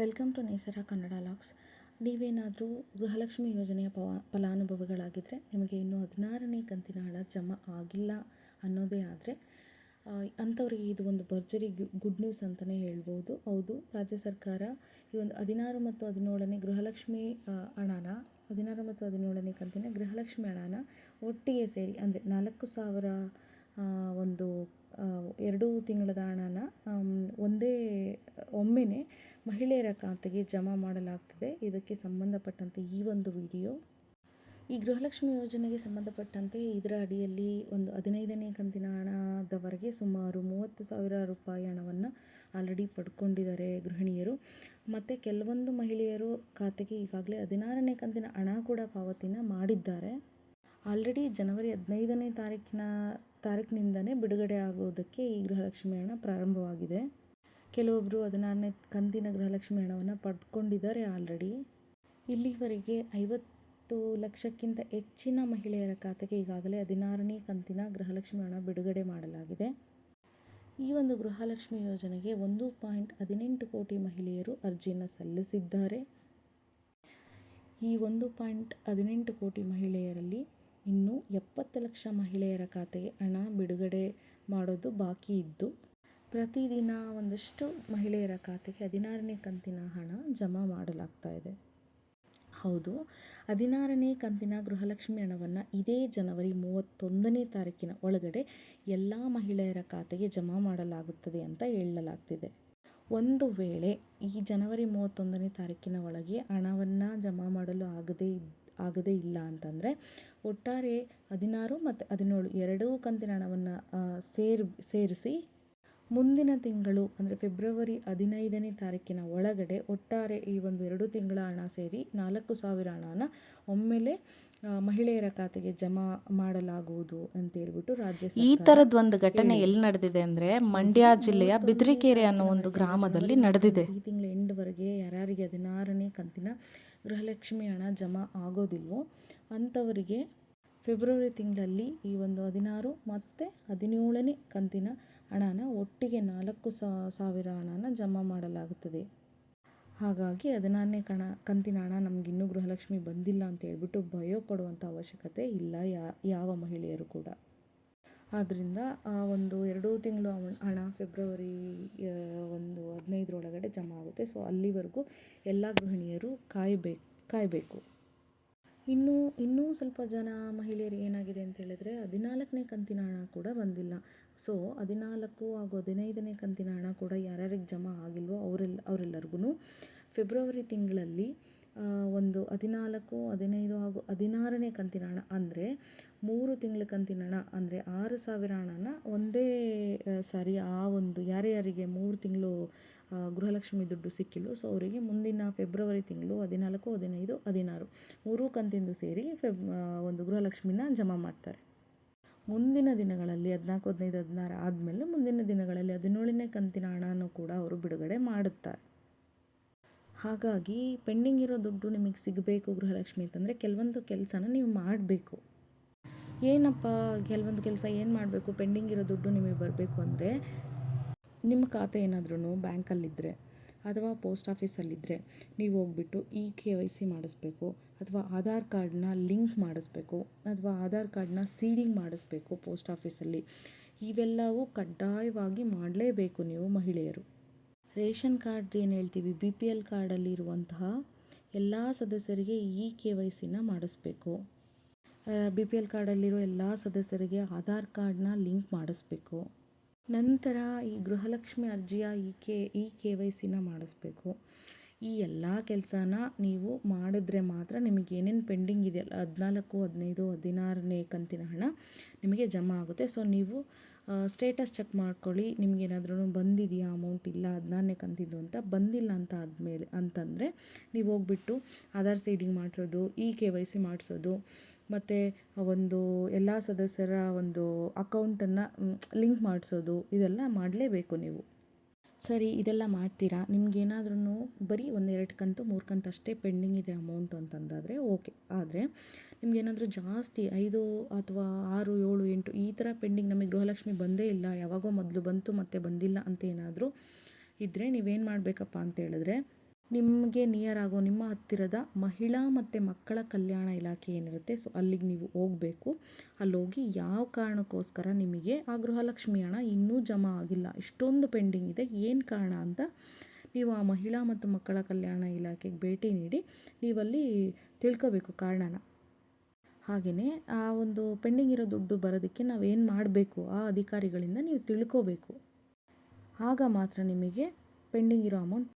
Welcome to Nesara Kannada ಲಾಕ್ಸ್. ನೀವೇನಾದರೂ ಗೃಹಲಕ್ಷ್ಮಿ ಯೋಜನೆಯ ಪವ ಫಲಾನುಭವಿಗಳಾಗಿದ್ದರೆ ನಿಮಗೆ ಇನ್ನೂ ಹದಿನಾರನೇ ಕಂತಿನ ಹಣ ಜಮಾ ಆಗಿಲ್ಲ ಅನ್ನೋದೇ ಆದರೆ ಅಂಥವ್ರಿಗೆ ಇದು ಒಂದು ಭರ್ಜರಿ ಗುಡ್ ನ್ಯೂಸ್ ಅಂತಲೇ ಹೇಳ್ಬೋದು. ಹೌದು, ರಾಜ್ಯ ಸರ್ಕಾರ ಈ ಒಂದು ಹದಿನಾರು ಮತ್ತು ಹದಿನೇಳನೇ ಗೃಹಲಕ್ಷ್ಮಿ ಹಣನ, ಹದಿನಾರು ಮತ್ತು ಹದಿನೇಳನೇ ಕಂತಿನ ಗೃಹಲಕ್ಷ್ಮಿ ಹಣನ ಒಟ್ಟಿಗೆ ಸೇರಿ, ಅಂದರೆ ನಾಲ್ಕು ಸಾವಿರ ಒಂದು ಎರಡು ತಿಂಗಳದ ಹಣನ ಒಂದೇ, ಒಮ್ಮೆನೇ ಮಹಿಳೆಯರ ಖಾತೆಗೆ ಜಮಾ ಮಾಡಲಾಗ್ತದೆ. ಇದಕ್ಕೆ ಸಂಬಂಧಪಟ್ಟಂತೆ ಈ ಒಂದು ವಿಡಿಯೋ. ಈ ಗೃಹಲಕ್ಷ್ಮಿ ಯೋಜನೆಗೆ ಸಂಬಂಧಪಟ್ಟಂತೆ ಇದರ ಅಡಿಯಲ್ಲಿ ಒಂದು ಹದಿನೈದನೇ ಕಂತಿನ ಹಣದವರೆಗೆ ಸುಮಾರು ಮೂವತ್ತು ಸಾವಿರ ರೂಪಾಯಿ ಹಣವನ್ನು ಆಲ್ರೆಡಿ ಪಡ್ಕೊಂಡಿದ್ದಾರೆ ಗೃಹಿಣಿಯರು. ಮತ್ತು ಕೆಲವೊಂದು ಮಹಿಳೆಯರು ಖಾತೆಗೆ ಈಗಾಗಲೇ ಹದಿನಾರನೇ ಕಂತಿನ ಹಣ ಕೂಡ ಪಾವತಿನ ಮಾಡಿದ್ದಾರೆ. ಆಲ್ರೆಡಿ ಜನವರಿ ಹದಿನೈದನೇ ತಾರೀಕಿನ ತಾರೀಕಿನಿಂದಲೇ ಬಿಡುಗಡೆ ಆಗೋದಕ್ಕೆ ಈ ಗೃಹಲಕ್ಷ್ಮಿ ಹಣ ಪ್ರಾರಂಭವಾಗಿದೆ. ಕೆಲವೊಬ್ಬರು ಹದಿನಾರನೇ ಕಂತಿನ ಗೃಹಲಕ್ಷ್ಮಿ ಹಣವನ್ನು ಪಡ್ಕೊಂಡಿದ್ದಾರೆ ಆಲ್ರೆಡಿ. ಇಲ್ಲಿವರೆಗೆ ಐವತ್ತು ಲಕ್ಷಕ್ಕಿಂತ ಹೆಚ್ಚಿನ ಮಹಿಳೆಯರ ಖಾತೆಗೆ ಈಗಾಗಲೇ ಹದಿನಾರನೇ ಕಂತಿನ ಗೃಹಲಕ್ಷ್ಮಿ ಹಣ ಬಿಡುಗಡೆ ಮಾಡಲಾಗಿದೆ. ಈ ಒಂದು ಗೃಹಲಕ್ಷ್ಮಿ ಯೋಜನೆಗೆ ಒಂದು ಪಾಯಿಂಟ್ ಹದಿನೆಂಟು ಕೋಟಿ ಮಹಿಳೆಯರು ಅರ್ಜಿಯನ್ನು ಸಲ್ಲಿಸಿದ್ದಾರೆ. ಈ ಒಂದು ಪಾಯಿಂಟ್ ಹದಿನೆಂಟು ಕೋಟಿ ಮಹಿಳೆಯರಲ್ಲಿ ಇನ್ನೂ ಎಪ್ಪತ್ತು ಲಕ್ಷ ಮಹಿಳೆಯರ ಖಾತೆಗೆ ಹಣ ಬಿಡುಗಡೆ ಮಾಡೋದು ಬಾಕಿ ಇದ್ದು, ಪ್ರತಿದಿನ ಒಂದಷ್ಟು ಮಹಿಳೆಯರ ಖಾತೆಗೆ ಹದಿನಾರನೇ ಕಂತಿನ ಹಣ ಜಮಾ ಮಾಡಲಾಗ್ತಾ ಇದೆ. ಹೌದು, ಹದಿನಾರನೇ ಕಂತಿನ ಗೃಹಲಕ್ಷ್ಮಿ ಹಣವನ್ನು ಇದೇ ಜನವರಿ ಮೂವತ್ತೊಂದನೇ ತಾರೀಕಿನ ಒಳಗಡೆ ಎಲ್ಲ ಮಹಿಳೆಯರ ಖಾತೆಗೆ ಜಮಾ ಮಾಡಲಾಗುತ್ತದೆ ಅಂತ ಹೇಳಲಾಗ್ತಿದೆ. ಒಂದು ವೇಳೆ ಈ ಜನವರಿ ಮೂವತ್ತೊಂದನೇ ತಾರೀಕಿನ ಒಳಗೆ ಹಣವನ್ನು ಜಮಾ ಮಾಡಲು ಆಗದೇ ಆಗದೇ ಇಲ್ಲ ಅಂತಂದರೆ ಒಟ್ಟಾರೆ ಹದಿನಾರು ಮತ್ತು ಹದಿನೇಳು ಎರಡೂ ಕಂತಿನ ಹಣವನ್ನು ಸೇರ್ ಸೇರಿಸಿ ಮುಂದಿನ ತಿಂಗಳು ಅಂದರೆ ಫೆಬ್ರವರಿ ಹದಿನೈದನೇ ತಾರೀಕಿನ ಒಳಗಡೆ ಒಟ್ಟಾರೆ ಈ ಒಂದು ಎರಡು ತಿಂಗಳ ಹಣ ಸೇರಿ ನಾಲ್ಕು ಸಾವಿರ ಹಣನ ಒಮ್ಮೆಲೆ ಮಹಿಳೆಯರ ಖಾತೆಗೆ ಜಮಾ ಮಾಡಲಾಗುವುದು ಅಂತ ಹೇಳ್ಬಿಟ್ಟು ರಾಜ್ಯ ಈ ತರದ ಒಂದು ಘಟನೆ ಎಲ್ಲಿ ನಡೆದಿದೆ ಅಂದ್ರೆ ಮಂಡ್ಯ ಜಿಲ್ಲೆಯ ಬಿದ್ರಿಕೆರೆ ಅನ್ನೋ ಒಂದು ಗ್ರಾಮದಲ್ಲಿ ನಡೆದಿದೆ. ಈ ತಿಂಗಳ ಎಂಡ್ವರೆಗೆ ಯಾರ್ಯಾರಿಗೆ ಹದಿನಾರನೇ ಕಂತಿನ ಗೃಹಲಕ್ಷ್ಮಿ ಹಣ ಜಮಾ ಆಗೋದಿಲ್ವೋ ಅಂಥವರಿಗೆ ಫೆಬ್ರವರಿ ತಿಂಗಳಲ್ಲಿ ಈ ಒಂದು ಹದಿನಾರು ಮತ್ತು ಹದಿನೇಳನೇ ಕಂತಿನ ಹಣನ ಒಟ್ಟಿಗೆ ನಾಲ್ಕು ಸಾವಿರ ಹಣನ ಜಮಾ ಮಾಡಲಾಗುತ್ತದೆ. ಹಾಗಾಗಿ ಹದಿನಾರನೇ ಕಣ, ಕಂತಿನ ಹಣ ನಮಗಿನ್ನೂ ಗೃಹಲಕ್ಷ್ಮಿ ಬಂದಿಲ್ಲ ಅಂತ ಹೇಳ್ಬಿಟ್ಟು ಭಯ ಪಡುವಂಥ ಅವಶ್ಯಕತೆ ಇಲ್ಲ ಯಾವ ಮಹಿಳೆಯರು ಕೂಡ. ಆದ್ದರಿಂದ ಆ ಒಂದು ಎರಡು ತಿಂಗಳು ಹಣ ಫೆಬ್ರವರಿ ಒಂದು ಹದಿನೈದರೊಳಗಡೆ ಜಮಾ ಆಗುತ್ತೆ. ಸೊ ಅಲ್ಲಿವರೆಗೂ ಎಲ್ಲ ಗೃಹಿಣಿಯರು ಕಾಯಬೇಕು ಕಾಯಬೇಕು. ಇನ್ನು, ಇನ್ನೂ ಸ್ವಲ್ಪ ಜನ ಮಹಿಳೆಯರಿಗೆ ಏನಾಗಿದೆ ಅಂತ ಹೇಳಿದ್ರೆ, ಹದಿನಾಲ್ಕನೇ ಕಂತಿನ ಹಣ ಕೂಡ ಬಂದಿಲ್ಲ. ಸೊ ಹದಿನಾಲ್ಕು ಹಾಗೂ ಹದಿನೈದನೇ ಕಂತಿನ ಹಣ ಕೂಡ ಯಾರ್ಯಾರಿಗೆ ಜಮಾ ಆಗಿಲ್ವೋ ಅವರೆಲ್ಲ ಅವರೆಲ್ಲರಿಗೂ ಫೆಬ್ರವರಿ ತಿಂಗಳಲ್ಲಿ ಒಂದು ಹದಿನಾಲ್ಕು, ಹದಿನೈದು ಹಾಗೂ ಹದಿನಾರನೇ ಕಂತಿನ ಹಣ ಅಂದರೆ ಮೂರು ತಿಂಗಳ ಕಂತಿನ ಹಣ ಅಂದರೆ ಆರು ಸಾವಿರ ಹಣನ ಒಂದೇ ಸಾರಿ ಆ ಒಂದು ಯಾರ್ಯಾರಿಗೆ ಮೂರು ತಿಂಗಳು ಗೃಹಲಕ್ಷ್ಮಿ ದುಡ್ಡು ಸಿಕ್ಕಿಲ್ಲ, ಸೊ ಅವರಿಗೆ ಮುಂದಿನ ಫೆಬ್ರವರಿ ತಿಂಗಳು ಹದಿನಾಲ್ಕು, ಹದಿನೈದು, ಹದಿನಾರು ಮೂರೂ ಕಂತಿಂದು ಸೇರಿ ಫೆಬ್ ಒಂದು ಗೃಹಲಕ್ಷ್ಮಿನ ಜಮಾ ಮಾಡ್ತಾರೆ. ಮುಂದಿನ ದಿನಗಳಲ್ಲಿ ಹದಿನಾಲ್ಕು, ಹದಿನೈದು, ಹದಿನಾರು ಆದಮೇಲೆ ಮುಂದಿನ ದಿನಗಳಲ್ಲಿ ಹದಿನೇಳನೇ ಕಂತಿನ ಹಣನೂ ಕೂಡ ಅವರು ಬಿಡುಗಡೆ ಮಾಡುತ್ತಾರೆ. ಹಾಗಾಗಿ ಪೆಂಡಿಂಗ್ ಇರೋ ದುಡ್ಡು ನಿಮಗೆ ಸಿಗಬೇಕು ಗೃಹಲಕ್ಷ್ಮಿ ಅಂತಂದರೆ ಕೆಲವೊಂದು ಕೆಲಸನ ನೀವು ಮಾಡಬೇಕು. ಏನಪ್ಪ ಕೆಲವೊಂದು ಕೆಲಸ ಏನು ಮಾಡಬೇಕು? ಪೆಂಡಿಂಗ್ ಇರೋ ದುಡ್ಡು ನಿಮಗೆ ಬರಬೇಕು ಅಂದರೆ ನಿಮ್ಮ ಖಾತೆ ಏನಾದ್ರೂ ಬ್ಯಾಂಕಲ್ಲಿದ್ದರೆ ಅಥವಾ ಪೋಸ್ಟ್ ಆಫೀಸಲ್ಲಿದ್ದರೆ ನೀವು ಹೋಗ್ಬಿಟ್ಟು ಇ ಕೆ ವೈ ಸಿ ಮಾಡಿಸ್ಬೇಕು ಅಥವಾ ಆಧಾರ್ ಕಾರ್ಡನ್ನ ಲಿಂಕ್ ಮಾಡಿಸ್ಬೇಕು ಅಥವಾ ಆಧಾರ್ ಕಾರ್ಡನ್ನ ಸೀಡಿಂಗ್ ಮಾಡಿಸ್ಬೇಕು ಪೋಸ್ಟ್ ಆಫೀಸಲ್ಲಿ. ಇವೆಲ್ಲವೂ ಕಡ್ಡಾಯವಾಗಿ ಮಾಡಲೇಬೇಕು ನೀವು ಮಹಿಳೆಯರು. ರೇಷನ್ ಕಾರ್ಡ್ ಏನು ಹೇಳ್ತೀವಿ? ಬಿ ಪಿ ಎಲ್ ಕಾರ್ಡಲ್ಲಿರುವಂತಹ ಎಲ್ಲ ಸದಸ್ಯರಿಗೆ ಇ ಕೆ ವೈ ಸಿನ ಮಾಡಿಸ್ಬೇಕು. ಬಿ ಪಿ ಎಲ್ ಕಾರ್ಡಲ್ಲಿರೋ ಎಲ್ಲ ಸದಸ್ಯರಿಗೆ ಆಧಾರ್ ಕಾರ್ಡನ್ನ ಲಿಂಕ್ ಮಾಡಿಸ್ಬೇಕು. ನಂತರ ಈ ಗೃಹಲಕ್ಷ್ಮಿ ಅರ್ಜಿಯ E K E K Y ಸಿನ ಮಾಡಿಸ್ಬೇಕು. ಈ ಎಲ್ಲ ಕೆಲಸನ ನೀವು ಮಾಡಿದ್ರೆ ಮಾತ್ರ ನಿಮಗೆ ಏನೇನು ಪೆಂಡಿಂಗ್ ಇದೆಯಲ್ಲ ಹದಿನಾಲ್ಕು, ಹದಿನೈದು, ಹದಿನಾರನೇ ಕಂತಿನ ಹಣ ನಿಮಗೆ ಜಮಾ ಆಗುತ್ತೆ. ಸೊ, ನೀವು ಸ್ಟೇಟಸ್ ಚೆಕ್ ಮಾಡ್ಕೊಳ್ಳಿ ನಿಮಗೇನಾದ್ರೂ ಬಂದಿದೆಯಾ ಅಮೌಂಟ್ ಇಲ್ಲ ಹದಿನಾರನೇ ಕಂತಿದ್ದು ಅಂತ. ಬಂದಿಲ್ಲ ಅಂತ ಆದಮೇಲೆ, ಅಂತಂದರೆ ನೀವು ಹೋಗ್ಬಿಟ್ಟು ಆಧಾರ್ ಸೀಡಿಂಗ್ ಮಾಡಿಸೋದು ಇ ಕೆ ವೈ ಸಿ ಮಾಡಿಸೋದು, ಮತ್ತು ಒಂದು ಎಲ್ಲ ಸದಸ್ಯರ ಒಂದು ಅಕೌಂಟನ್ನು ಲಿಂಕ್ ಮಾಡಿಸೋದು, ಇದೆಲ್ಲ ಮಾಡಲೇಬೇಕು ನೀವು. ಸರಿ, ಇದೆಲ್ಲ ಮಾಡ್ತೀರಾ? ನಿಮಗೇನಾದ್ರೂ ಬರೀ ಒಂದೆರಡು ಕಂತು, ಮೂರು ಕಂತು ಅಷ್ಟೇ ಪೆಂಡಿಂಗ್ ಇದೆ ಅಮೌಂಟು ಅಂತಂದಾದರೆ ಓಕೆ. ಆದರೆ ನಿಮ್ಗೇನಾದರೂ ಜಾಸ್ತಿ ಐದು ಅಥವಾ ಆರು, ಏಳು, ಎಂಟು ಈ ಥರ ಪೆಂಡಿಂಗ್ ನಮಗೆ ಗೃಹಲಕ್ಷ್ಮಿ ಬಂದೇ ಇಲ್ಲ, ಯಾವಾಗೋ ಮೊದಲು ಬಂತು ಮತ್ತೆ ಬಂದಿಲ್ಲ ಅಂತ ಏನಾದರೂ ಇದ್ದರೆ ನೀವೇನು ಮಾಡಬೇಕಪ್ಪ ಅಂತ ಹೇಳಿದ್ರೆ ನಿಮಗೆ ನಿಯರ್ ಆಗೋ ನಿಮ್ಮ ಹತ್ತಿರದ ಮಹಿಳಾ ಮತ್ತು ಮಕ್ಕಳ ಕಲ್ಯಾಣ ಇಲಾಖೆ ಏನಿರುತ್ತೆ, ಸೊ ಅಲ್ಲಿಗೆ ನೀವು ಹೋಗಬೇಕು. ಅಲ್ಲಿ ಹೋಗಿ ಯಾವ ಕಾರಣಕ್ಕೋಸ್ಕರ ನಿಮಗೆ ಆ ಗೃಹಲಕ್ಷ್ಮಿ ಹಣ ಇನ್ನೂ ಜಮಾ ಆಗಿಲ್ಲ, ಇಷ್ಟೊಂದು ಪೆಂಡಿಂಗ್ ಇದೆ, ಏನು ಕಾರಣ ಅಂತ ನೀವು ಆ ಮಹಿಳಾ ಮತ್ತು ಮಕ್ಕಳ ಕಲ್ಯಾಣ ಇಲಾಖೆಗೆ ಭೇಟಿ ನೀಡಿ ನೀವಲ್ಲಿ ತಿಳ್ಕೋಬೇಕು ಕಾರಣನ. ಹಾಗೆಯೇ ಆ ಒಂದು ಪೆಂಡಿಂಗ್ ಇರೋ ದುಡ್ಡು ಬರೋದಕ್ಕೆ ನಾವೇನು ಮಾಡಬೇಕು, ಆ ಅಧಿಕಾರಿಗಳಿಂದ ನೀವು ತಿಳ್ಕೋಬೇಕು. ಆಗ ಮಾತ್ರ ನಿಮಗೆ ಪೆಂಡಿಂಗ್ ಇರೋ ಅಮೌಂಟ್